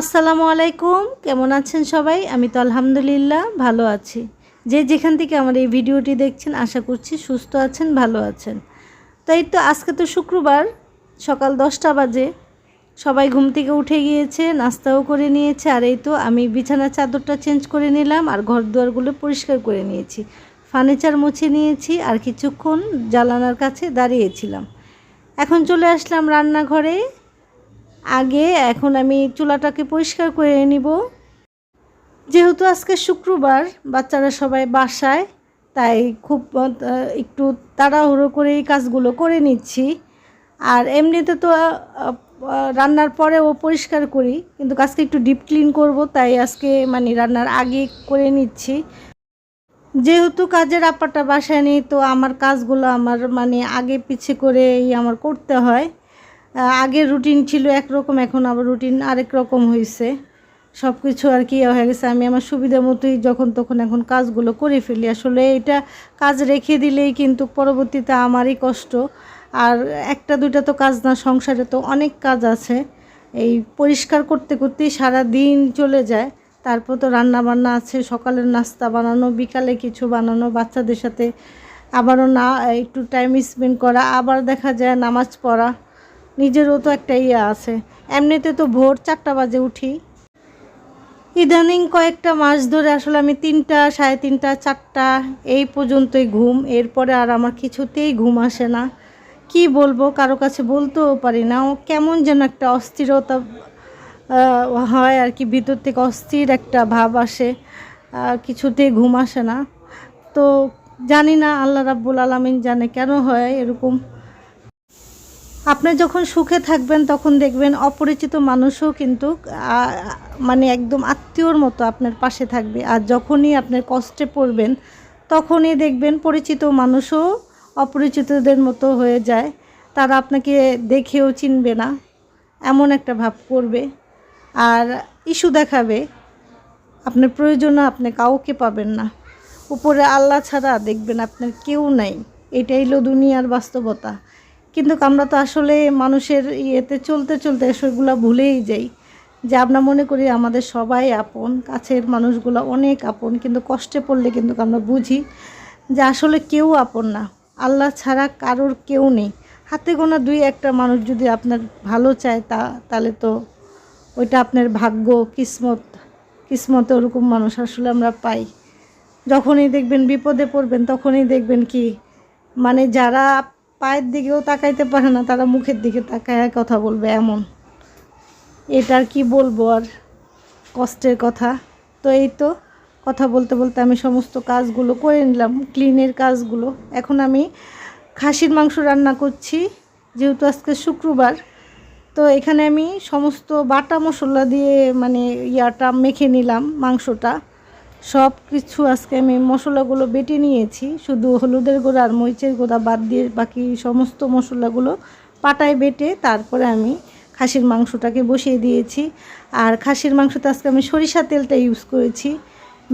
আসসালামু আলাইকুম। কেমন আছেন সবাই? আমি তো আলহামদুলিল্লাহ ভালো আছি। যে যেখান থেকে আমার এই ভিডিওটি দেখছেন, আশা করছি সুস্থ আছেন, ভালো আছেন। তো এই তো আজকে তো শুক্রবার, সকাল দশটা বাজে। সবাই ঘুম থেকে উঠে গিয়েছে, নাস্তাও করে নিয়েছে, আর এই তো আমি বিছানার চাদরটা চেঞ্জ করে নিলাম, আর ঘর দুয়ারগুলো পরিষ্কার করে নিয়েছি। ফার্নিচার মুছে নিয়েছি, আর কিছুক্ষণ জ্বালানার কাছে দাঁড়িয়েছিলাম। এখন চলে আসলাম রান্নাঘরে। আগে এখন আমি চুলাটাকে পরিষ্কার করে নিব। যেহেতু আজকে শুক্রবার, বাচ্চারা সবাই বাসায়, তাই খুব একটু তাড়াহুড়ো করে এই কাজগুলো করে নিচ্ছি। আর এমনিতে তো রান্নার পরেও পরিষ্কার করি, কিন্তু আজকে একটু ডিপ ক্লিন করব, তাই আজকে মানে রান্নার আগে করে নিচ্ছি। যেহেতু কাজের আপাটা বাসায় নেই, তো আমার কাজগুলো আমার মানে আগে পিছে করেই আমার করতে হয়। আগের রুটিন ছিল একরকম, এখন আবার রুটিন আরেক রকম হয়েছে সব কিছু আর কি হয়ে গেছে। আমি আমার সুবিধা মতোই যখন তখন এখন কাজগুলো করে ফেলি। আসলে এটা কাজ রেখে দিলেই কিন্তু পরবর্তীতে আমারই কষ্ট। আর একটা দুইটা তো কাজ না, সংসারে তো অনেক কাজ আছে। এই পরিষ্কার করতে করতেই সারা দিন চলে যায়। তারপর তো রান্না বান্না আছে, সকালের নাস্তা বানানো, বিকালে কিছু বানানো, বাচ্চাদের সাথে আবারও না, একটু টাইম স্পেন্ড করা, আবার দেখা যায় নামাজ পড়া। নিজেরও তো একটা ইয়ে আছে। এমনিতে তো ভোর চারটা বাজে উঠি। ইদানিং কয়েকটা মাস ধরে আসলে আমি তিনটা, সাড়ে তিনটা, চারটা, এই পর্যন্তই ঘুম। এরপরে আর আমার কিছুতেই ঘুম আসে না। কি বলব, কারও কাছে বলতেও পারি না। ও কেমন যেন একটা অস্থিরতা হয় আর কি। ভিতর থেকে অস্থির একটা ভাব আসে। কিছুতেই ঘুম আসে না। তো জানি না আল্লাহ রাব্বুল আলমিন জানে কেন হয় এরকম। আপনি যখন সুখে থাকবেন, তখন দেখবেন অপরিচিত মানুষও কিন্তু মানে একদম আত্মীয়র মতো আপনার পাশে থাকবে। আর যখনই আপনার কষ্টে পড়বেন, তখনই দেখবেন পরিচিত মানুষও অপরিচিতদের মতো হয়ে যায়। তারা আপনাকে দেখেও চিনবে না, এমন একটা ভাব করবে। আর ইস্যু দেখাবে, আপনার প্রয়োজনে আপনি কাউকে পাবেন না। উপরে আল্লাহ ছাড়া দেখবেন আপনার কেউ নাই। এটাই হলো দুনিয়ার বাস্তবতা। কিন্তু আমরা তো আসলে মানুষের ইয়েতে চলতে চলতে সেগুলো ভুলেই যাই। যে আমরা মনে করি আমাদের সবাই আপন, কাছের মানুষগুলো অনেক আপন, কিন্তু কষ্টে পড়লে কিন্তু আমরা বুঝি যে আসলে কেউ আপন না। আল্লাহ ছাড়া কারোর কেউ নেই। হাতে গোনা দুই একটা মানুষ যদি আপনার ভালো চায় তা, তাহলে তো ওইটা আপনার ভাগ্য, কিসমত, কিসমতে ওরকম মানুষ আসলে আমরা পাই। যখনই দেখবেন বিপদে পড়বেন, তখনই দেখবেন কি মানে যারা পায়ের দিকেও তাকাইতে পারে না, তারা মুখের দিকে তাকায় কথা বলবে এমন। এটার কি বলব আর? কষ্টের কথা। তো এই তো, কথা বলতে বলতে আমি সমস্ত কাজগুলো করে নিলাম ক্লিনের কাজগুলো। এখন আমি খাসির মাংস রান্না করছি, যেহেতু আজকে শুক্রবার। তো এখানে আমি সমস্ত বাটা মশলা দিয়ে মানে ইয়াটা মেখে নিলাম মাংসটা। সব কিছু আজকে আমি মশলাগুলো বেটে নিয়েছি। শুধু হলুদের গুঁড়া আর মরিচের গুঁড়া বাদ দিয়ে বাকি সমস্ত মশলাগুলো পাটায় বেটে তারপরে আমি খাসির মাংসটাকে বসিয়ে দিয়েছি। আর খাসির মাংসতে আজকে আমি সরিষা তেলটা ইউজ করেছি।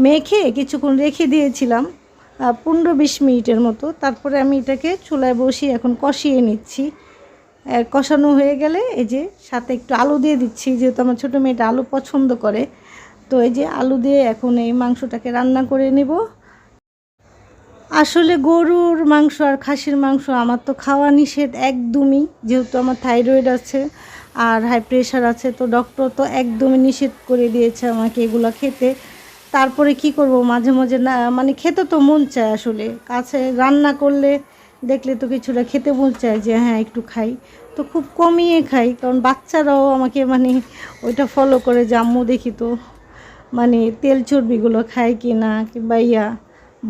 মেখে কিছুক্ষণ রেখে দিয়েছিলাম পনেরো বিশ মিনিটের মতো। তারপরে আমি এটাকে চুলায় বসিয়ে এখন কষিয়ে নিচ্ছি। কষানো হয়ে গেলে এই যে সাথে একটু আলু দিয়ে দিচ্ছি, যেহেতু আমার ছোটো মেয়েটা আলু পছন্দ করে। তো এই যে আলু দিয়ে এখন এই মাংসটাকে রান্না করে নেব। আসলে গরুর মাংস আর খাসির মাংস আমার তো খাওয়া নিষেধ একদমই, যেহেতু আমার থাইরয়েড আছে আর হাই প্রেশার আছে, তো ডক্টর তো একদমই নিষেধ করে দিয়েছে আমাকে এগুলো খেতে। তারপরে কি করব, মাঝে মাঝে না মানে খেতে তো মন চায় আসলে, কাছে রান্না করলে দেখলে তো কিছুটা খেতে মন চায় যে হ্যাঁ একটু খাই। তো খুব কমিয়ে খাই, কারণ বাচ্চারাও আমাকে মানে ওইটা ফলো করে যে, আম্মু দেখি তো মানে তেল চর্বিগুলো খায় কি না কিংবা ইয়া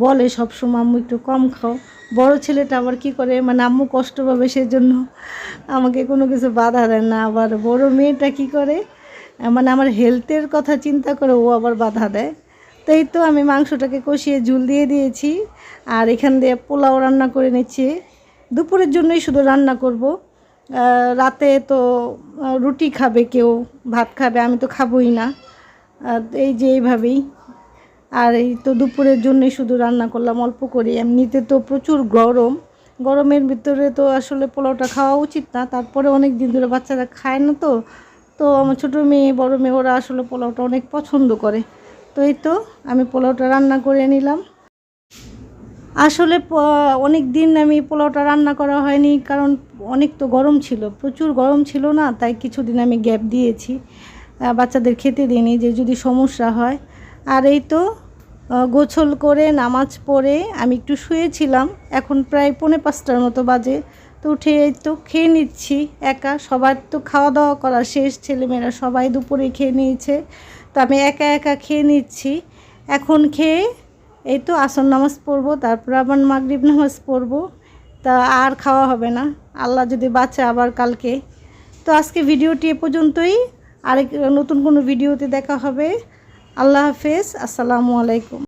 বলে সব সময় আম্মু, একটু কম খাও। বড় ছেলেটা আবার কি করে মানে আম্মু কষ্ট পাবে সেজন্য আমাকে কোনো কিছু বাধা দেয় না। আবার বড় মেয়েটা কি করে মানে আমার হেলথের কথা চিন্তা করে ও আবার বাধা দেয়। তো এই তো আমি মাংসটাকে কষিয়ে ঝুল দিয়ে দিয়েছি আর এখান দিয়ে পোলাও রান্না করে নিচ্ছি। দুপুরের জন্যই শুধু রান্না করব। রাতে তো রুটি খাবে কেউ, ভাত খাবে, আমি তো খাবোই না। এই যে এইভাবেই। আর এই তো দুপুরের জন্যই শুধু রান্না করলাম, অল্প করে এমনিতে তো প্রচুর গরম। গরমের ভিতরে তো আসলে পোলাওটা খাওয়া উচিত না। তারপরে অনেক দিন ধরে বাচ্চারা খায় না তো। তো আমার ছোটো মেয়ে, বড় মেয়ে, ওরা আসলে পোলাওটা অনেক পছন্দ করে। তো এই তো আমি পোলাওটা রান্না করে নিলাম। আসলে অনেক দিন আমি পোলাওটা রান্না করা হয়নি, কারণ অনেক তো গরম ছিল। প্রচুর গরম ছিল না, তাই কিছুদিন আমি গ্যাপ দিয়েছি। বাচ্চাদের খেতে দিইনি যে যদি সমস্যা হয়। আর এই তো গোছল করে, নামাজ পড়ে আমি একটু শুয়েছিলাম, এখন প্রায় পৌনে পাঁচটার মতো বাজে। তো উঠে এই তো খেয়ে নিচ্ছি, একা, সবার তো খাওয়া দাওয়া করা শেষ, ছেলেমেয়েরা সবাই দুপুরে খেয়ে নিয়েছে। তো আমি একা একা খেয়ে নিচ্ছি। এখন খেয়ে এই তো আসর নামাজ পড়ব, তারপর আবার মাগরিব নামাজ পড়ব। তা আর খাওয়া হবে না, আল্লাহ যদি বাঁচে আবার কালকে। তো আজকে ভিডিওটি এ পর্যন্তই। আরেক নতুন কোনো ভিডিওতে দেখা হবে। আল্লাহ হাফেজ। আসসালামু আলাইকুম।